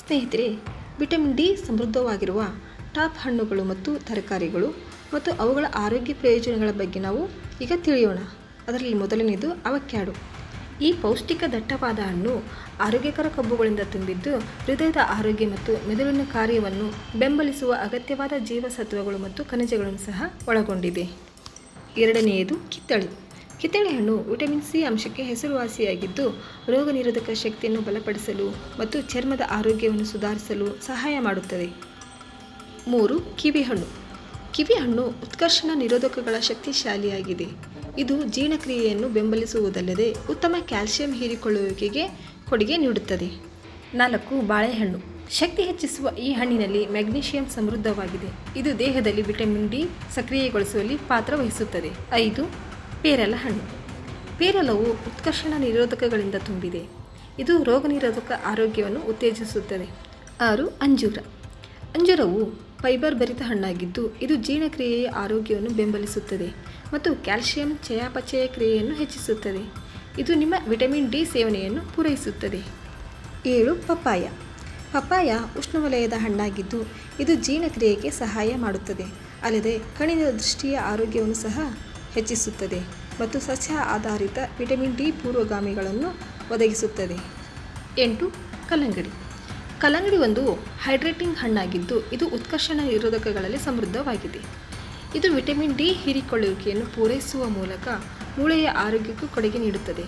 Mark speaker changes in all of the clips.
Speaker 1: ಸ್ನೇಹಿತರೆ, vitamin D ಸಮೃದ್ಧವಾಗಿರುವ top ಹಣ್ಣುಗಳು ಮತ್ತು ತರಕಾರಿಗಳು ಮತ್ತು ಅವುಗಳ ಆರೋಗ್ಯ ಪ್ರಯೋಜನಗಳ ಬಗ್ಗೆ ನಾವು ಈಗ ತಿಳಿಯೋಣ. ಅದರಲ್ಲಿ ಮೊದಲನೆಯದು ಅವಕ್ಯಾಡು. ಈ ಪೌಷ್ಟಿಕ ದಟ್ಟವಾದ ಹಣ್ಣು ಆರೋಗ್ಯಕರ ಕಬ್ಬುಗಳಿಂದ ತುಂಬಿದ್ದು ಹೃದಯದ ಆರೋಗ್ಯ ಮತ್ತು ಮೆದುಳಿನ ಕಾರ್ಯವನ್ನು ಬೆಂಬಲಿಸುವ ಅಗತ್ಯವಾದ ಜೀವಸತ್ವಗಳು ಮತ್ತು ಖನಿಜಗಳನ್ನು ಸಹ ಒಳಗೊಂಡಿದೆ. ಎರಡನೆಯದು ಕಿತ್ತಳೆ. ಕಿತ್ತಳೆ ಹಣ್ಣು ವಿಟಮಿನ್ ಸಿ ಅಂಶಕ್ಕೆ ಹೆಸರುವಾಸಿಯಾಗಿದ್ದು, ರೋಗ ನಿರೋಧಕ ಶಕ್ತಿಯನ್ನು ಬಲಪಡಿಸಲು ಮತ್ತು ಚರ್ಮದ ಆರೋಗ್ಯವನ್ನು ಸುಧಾರಿಸಲು ಸಹಾಯ ಮಾಡುತ್ತದೆ. ಮೂರು ಕಿವಿಹಣ್ಣು ಕಿವಿಹಣ್ಣು ಉತ್ಕರ್ಷಣ ನಿರೋಧಕಗಳ ಶಕ್ತಿಶಾಲಿಯಾಗಿದೆ. ಇದು ಜೀರ್ಣಕ್ರಿಯೆಯನ್ನು ಬೆಂಬಲಿಸುವುದಲ್ಲದೆ ಉತ್ತಮ ಕ್ಯಾಲ್ಸಿಯಂ ಹೀರಿಕೊಳ್ಳುವಿಕೆಗೆ ಕೊಡುಗೆ ನೀಡುತ್ತದೆ. ನಾಲ್ಕು, ಬಾಳೆಹಣ್ಣು. ಶಕ್ತಿ ಹೆಚ್ಚಿಸುವ ಈ ಹಣ್ಣಿನಲ್ಲಿ ಮ್ಯಾಗ್ನೀಷಿಯಂ ಸಮೃದ್ಧವಾಗಿದೆ. ಇದು ದೇಹದಲ್ಲಿ ವಿಟಮಿನ್ ಡಿ ಸಕ್ರಿಯಗೊಳಿಸುವಲ್ಲಿ ಪಾತ್ರ ವಹಿಸುತ್ತದೆ. ಐದು ಪೇರಲ ಹಣ್ಣು. ಪೇರಲವು ಉತ್ಕರ್ಷಣ ನಿರೋಧಕಗಳಿಂದ ತುಂಬಿದೆ. ಇದು ರೋಗನಿರೋಧಕ ಆರೋಗ್ಯವನ್ನು ಉತ್ತೇಜಿಸುತ್ತದೆ. ಆರು, ಅಂಜೂರ. ಅಂಜೂರವು ಫೈಬರ್ ಭರಿತ ಹಣ್ಣಾಗಿದ್ದು, ಇದು ಜೀರ್ಣಕ್ರಿಯೆಯ ಆರೋಗ್ಯವನ್ನು ಬೆಂಬಲಿಸುತ್ತದೆ ಮತ್ತು ಕ್ಯಾಲ್ಸಿಯಂ ಚಯಾಪಚಯ ಕ್ರಿಯೆಯನ್ನು ಹೆಚ್ಚಿಸುತ್ತದೆ. ಇದು ನಿಮ್ಮ ವಿಟಮಿನ್ ಡಿ ಸೇವನೆಯನ್ನು ಪೂರೈಸುತ್ತದೆ. ಏಳು, ಪಪ್ಪಾಯ. ಪಪ್ಪಾಯ ಉಷ್ಣವಲಯದ ಹಣ್ಣಾಗಿದ್ದು, ಇದು ಜೀರ್ಣಕ್ರಿಯೆಗೆ ಸಹಾಯ ಮಾಡುತ್ತದೆ. ಅಲ್ಲದೆ ಕಣ್ಣಿನ ದೃಷ್ಟಿಯ ಆರೋಗ್ಯವನ್ನು ಸಹ ಹೆಚ್ಚಿಸುತ್ತದೆ ಮತ್ತು ಸಸ್ಯ ಆಧಾರಿತ ವಿಟಮಿನ್ ಡಿ ಪೂರ್ವಗಾಮಿಗಳನ್ನು ಒದಗಿಸುತ್ತದೆ. ಎಂಟು, ಕಲ್ಲಂಗಡಿ. ಕಲ್ಲಂಗಡಿ ಒಂದು ಹೈಡ್ರೇಟಿಂಗ್ ಹಣ್ಣಾಗಿದ್ದು ಇದು ಉತ್ಕರ್ಷಣ ನಿರೋಧಕಗಳಲ್ಲಿ ಸಮೃದ್ಧವಾಗಿದೆ. ಇದು ವಿಟಮಿನ್ ಡಿ ಹೀರಿಕೊಳ್ಳುವಿಕೆಯನ್ನು ಪೂರೈಸುವ ಮೂಲಕ ಮೂಳೆಯ ಆರೋಗ್ಯಕ್ಕೂ ಕೊಡುಗೆ ನೀಡುತ್ತದೆ.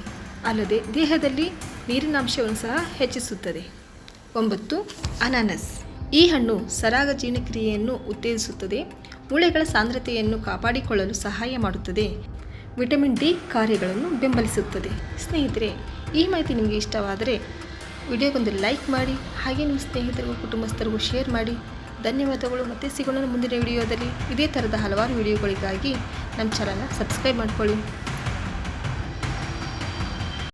Speaker 1: ಅಲ್ಲದೆ ದೇಹದಲ್ಲಿ ನೀರಿನಾಂಶವನ್ನು ಸಹ ಹೆಚ್ಚಿಸುತ್ತದೆ. ಒಂಬತ್ತು, ಅನಾನಸ್. ಈ ಹಣ್ಣು ಸರಾಗ ಜೀರ್ಣಕ್ರಿಯೆಯನ್ನು ಉತ್ತೇಜಿಸುತ್ತದೆ, ಮೂಳೆಗಳ ಸಾಂದ್ರತೆಯನ್ನು ಕಾಪಾಡಿಕೊಳ್ಳಲು ಸಹಾಯ ಮಾಡುತ್ತದೆ. ವಿಟಮಿನ್ ಡಿ ಕಾರ್ಯಗಳನ್ನು ಬೆಂಬಲಿಸುತ್ತದೆ. ಸ್ನೇಹಿತರೆ, ಈ ಮಾಹಿತಿ ನಿಮಗೆ ಇಷ್ಟವಾದರೆ ವಿಡಿಯೋಗೊಂದು ಲೈಕ್ ಮಾಡಿ, ಹಾಗೆ ನಿಮ್ಮ ಸ್ನೇಹಿತರಿಗೂ ಕುಟುಂಬಸ್ಥರಿಗೂ ಶೇರ್ ಮಾಡಿ. ಧನ್ಯವಾದಗಳು, ಮತ್ತೆ ಸಿಗೋಣ ಮುಂದಿನ ವಿಡಿಯೋದಲ್ಲಿ. ಇದೇ ಥರದ ಹಲವಾರು ವಿಡಿಯೋಗಳಿಗಾಗಿ ನಮ್ಮ ಚಾನಲ್ನ ಸಬ್ಸ್ಕ್ರೈಬ್ ಮಾಡ್ಕೊಳ್ಳಿ.